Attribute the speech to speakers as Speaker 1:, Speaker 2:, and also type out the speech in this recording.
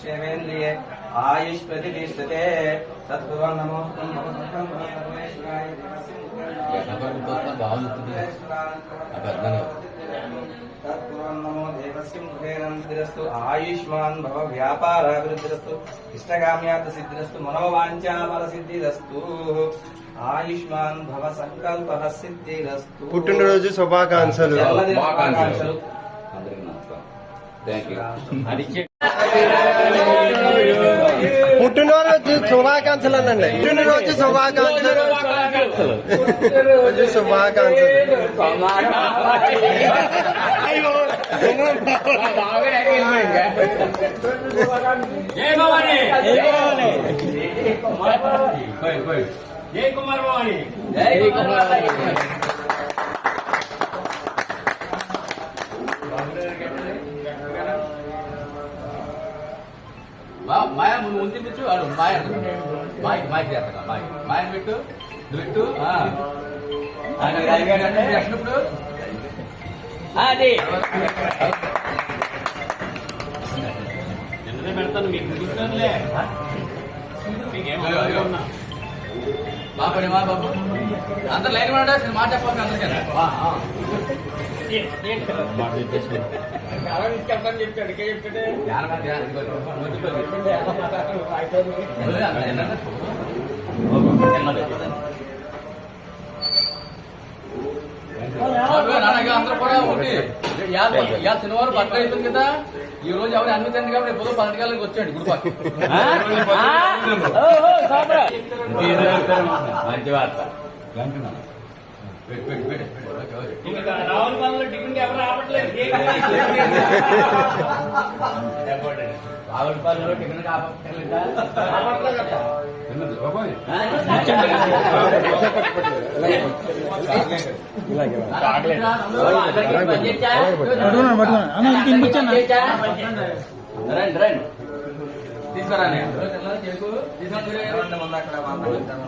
Speaker 1: श्रेवेन्द्रिये आयुष् प्रतिष्ठते तत्कुर्वन् नमो मम संकल्पः सर्वेश्वराय तत्कुर्वन् नमो देवस्य मुखेनन्दिरस्तु आयुष्मान् भव व्यापाराभिवृद्धिरस्तु इष्टकाम्यात् सिद्धिरस्तु मनोवाञ्छाफलसिद्धिरस्तु ఆయుష్మాన్ భవ సంకల్ప సిద్ధిరస్తు
Speaker 2: పుట్టినరోజు శుభాకాంక్షలు
Speaker 1: జన్మదిన శుభాకాంక్షలు
Speaker 2: పుట్టినరోజు శుభాకాంక్షలు అనండి పుట్టినరోజు శుభాకాంక్షలు పుట్టినరోజు శుభాకాంక్షలు.
Speaker 3: జై భవాని జై కుమార్ భవాని.
Speaker 4: మాయ ముందు ముందు పెట్టు వాడు మాయ మాయ మాయ చేస్తా మాయ. మాయ పెట్టు పెట్టు ఇప్పుడు
Speaker 3: అది. నిన్ననే పెడతాను మీకు మీకేం అవసరం
Speaker 4: బాపడి మా బాబు అందరు లైన్ అసలు మాట చెప్పాలి అందరికీ.
Speaker 3: చెప్తాను చెప్పాడు. ఇకే
Speaker 4: ధ్యానం ఒకటి ఇవాళ ఇవాళ శనివారం బట్టలు అయిపోయింది కదా. ఈ రోజు ఎవరు అన్ని తండ్రి కాబట్టి పన్నెండు గంటలకు గుడి పక్క మంచి వార్త
Speaker 3: రావుల పనులు టిఫిన్ ఎవరు
Speaker 4: రావుల పనులు టిఫిన్ తీసుకురా తీసుకురా
Speaker 1: ముందు అక్కడ మాట్లాడుతాను